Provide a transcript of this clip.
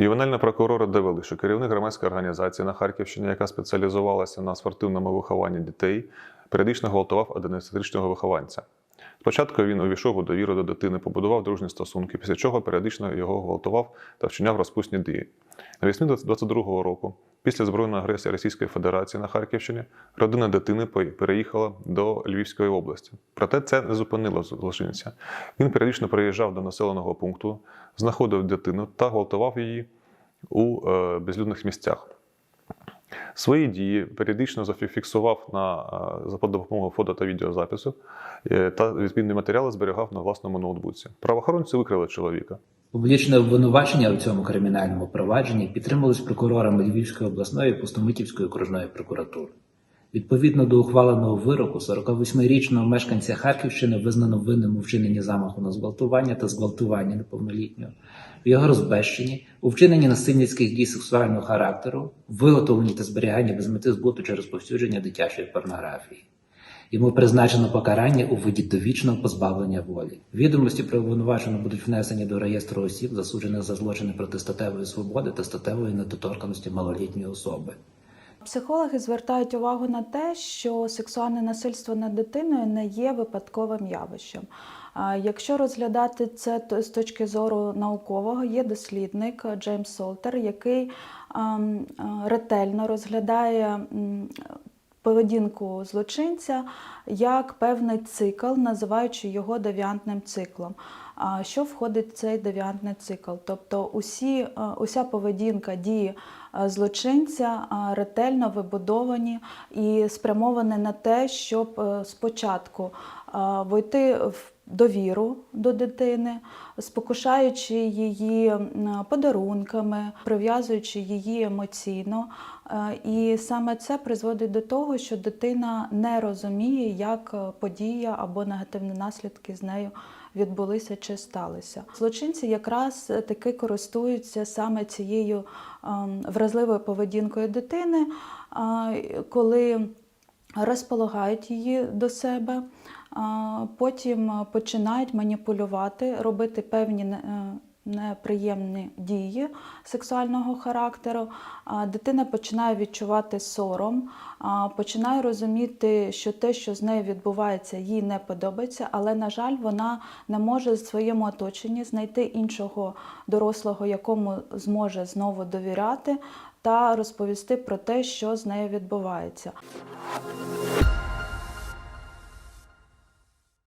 Ювенальні прокурори довели, що керівник громадської організації на Харківщині, яка спеціалізувалася на спортивному вихованні дітей, періодично гвалтував 11-річного вихованця. Спочатку він увійшов у довіру до дитини, побудував дружні стосунки, після чого періодично його гвалтував та вчиняв розпусні дії. Навесні 22-го року, після збройної агресії Російської Федерації на Харківщині, родина дитини пе- переїхала до Львівської області. Проте це не зупинило злочинця. Він періодично приїжджав до населеного пункту, знаходив дитину та гвалтував її у е, безлюдних місцях. Свої дії періодично зафіксував на, е, за допомогою фото та відеозапису е, та відповідні матеріали зберігав на власному ноутбуці. Правоохоронці викрили чоловіка. Публічне обвинувачення у цьому кримінальному провадженні підтримались прокурорами Львівської обласної і Пустомитівської окружної прокуратури. Відповідно до ухваленого вироку, 48-річного мешканця Харківщини визнано винним у вчиненні замаху на зґвалтування та зґвалтування неповнолітнього, в його розбещенні, у вчиненні насильницьких дій сексуального характеру, виготовленні та зберіганні без мети збуту чи розповсюдження дитячої порнографії. Йому призначено покарання у виді довічного позбавлення волі. Відомості про обвинувачення будуть внесені до реєстру осіб, засуджених за злочини проти статевої свободи та статевої недоторканості малолітньої особи. Психологи звертають увагу на те, що сексуальне насильство над дитиною не є випадковим явищем. Якщо розглядати це з точки зору наукового, є дослідник Джеймс Солтер, який ем, е, ретельно розглядає поведінку злочинця як певний цикл, називаючи його девіантним циклом. А що входить в цей девіантний цикл? Тобто усі, е, уся поведінка дії е, злочинця е, ретельно вибудовані і спрямовані на те, щоб спочатку войти в довіру до дитини, спокушаючи її подарунками, прив'язуючи її емоційно. Е, І саме це призводить до того, що дитина не розуміє, як е, подія або негативні наслідки з нею відбулися чи сталися. Злочинці якраз е, таки користуються саме цією ем, вразливою поведінкою дитини, коли розполагають її до себе, потім е, починають маніпулювати, робити певні е, неприємні дії сексуального характеру. Дитина починає відчувати сором, починає розуміти, що те, що з нею відбувається, їй не подобається, але, на жаль, вона не може в своєму оточенні знайти іншого дорослого, якому зможе знову довіряти та розповісти про те, що з нею відбувається.